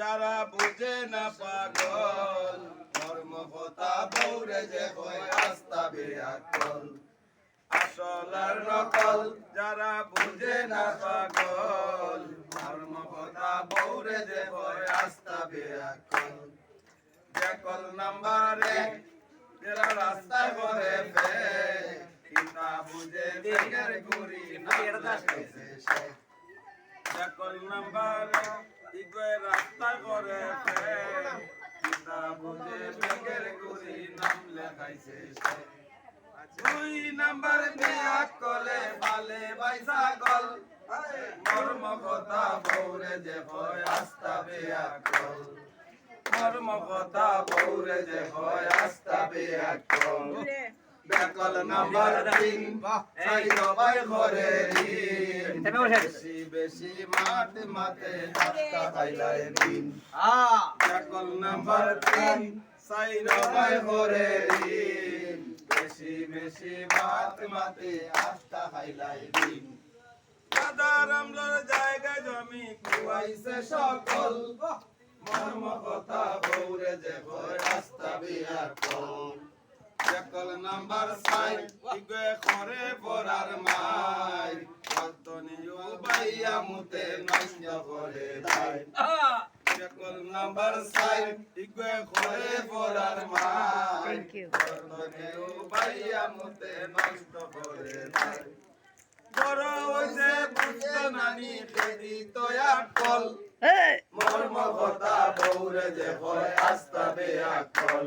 যারা বুঝে না পাগল মর্ম কথা বৌরে যে হয় আস্তা বেয়াকল আসল আর নকল যারা বুঝে না পাগল মর্ম কথা বৌরে যে হয় আস্তা বেয়াকল বেকল নাম্বারে যারা রাস্তায় করে ফে কিতা বুঝে বেগের লেখাইছে সে। সকল নাম্বার ইগোয় রাস্তা করে ফে বেগের গুড়ি নাম লেখাইছে দুই নাম্বার বিয়া কলে ভালে বাইসা গল মর্ম কথা বৌরে যে হয় আস্তা বিয়া কল মর্ম কথা বৌরে যে হয় আস্তা বিয়া কল বেকল নাম্বার তিন চাই সবাই ঘরে ঋণ। বেশি বেশি মাতে মাতে রাস্তা পাইলাই দিন জমি কুয়াইছে সকল মর্ম কথা বৌরে যে রাস্তা বিয়া কল একল নাম্বার সাই ইগে করে পড়ার মাই কতনিও বাইয়া মুতে নষ্ট করে দাই একল নাম্বার সাই ইগে করে পড়ার মাই. কতনিও বাইয়া মুতে নষ্ট করে দাই বড় হইছে বুঝতো নানি খেদি তয়া কল! মর্ম কথা বৌরে যে হয় আস্তা বেয়া কল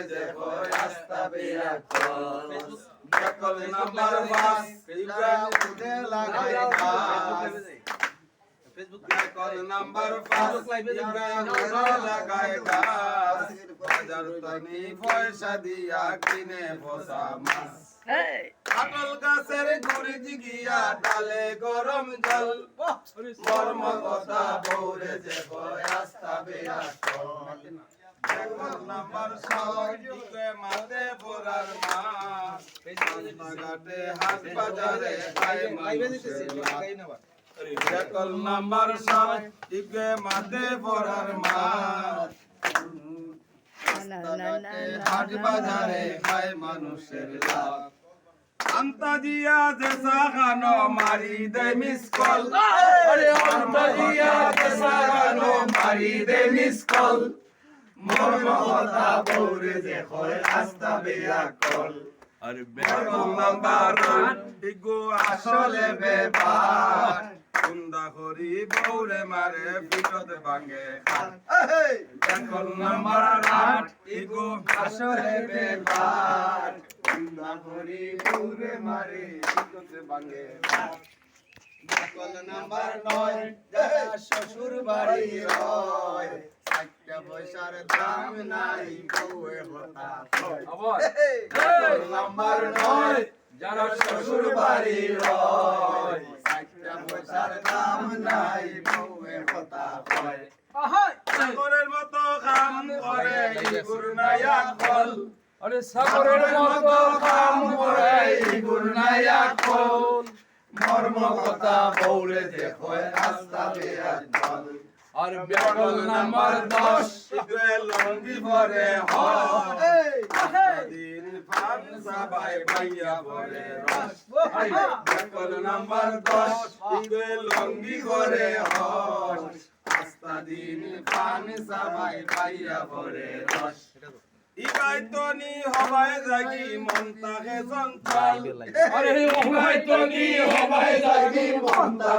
বৌরে যে আস্তা বেয়া কল কল নাম্বার পাঁচ ইগা উঠে লাগাই গাছ কল নাম্বার পাঁচ ইগা লাগাই গাছ বাজার তনি পয়সা দিয়া কিনে বসা মাছ। Hey! গাছের গুড়ি জিগিয়া ডালে গরম জল। মর্ম কথা বৌরে যে আস্তা বেয়া নাম্বার মাতে হাট বাজারে। একল নাম্বার ছয় মাতে হাট বাজারে খায় মানুষের লাভ। আন্তাজিয়া মারি দে মিস কল। আরে আন্তাজিয়া মারি দে মিস কল। মর্ম কথা বৌরে যে হয় আস্তা বেয়া কল। আরে বেগম ইগো আসলে বেবার কুন্দা করি বৌরে মারে পিটত ভাঙে বেগম নাম্বার আট ইগো আসলে বেবার কুন্দা করি বৌরে মারে পিটত ভাঙে কল নাম্বার নয় যারা শ্বশুর বাড়ি রয়। একটা পয়সার দাম নাই বউয়ে হতা নাম্বার নয় যারা শ্বশুর বাড়ি রয়। একটা পয়সার দাম নাই বউয়ে হতা কয় সাগরের মতো কাম করে গুরনায়া কল আরে সাগরের মতো কাম করে গুরনায়া কল মর্ম কথা বউরে যে রাস্তা আর ব্যাকল নাম্বার দশ লঙ্গি ভরে দিন ভাইয়া ভরে নাম্বার দশ লঙ্গি ভরে আস্তা দিন ফান সবাই ভাইয়া ভরে রস। ইবাই হবাই জাগি মন তাকে চঞ্চল আরে তো হবাই জাগি মন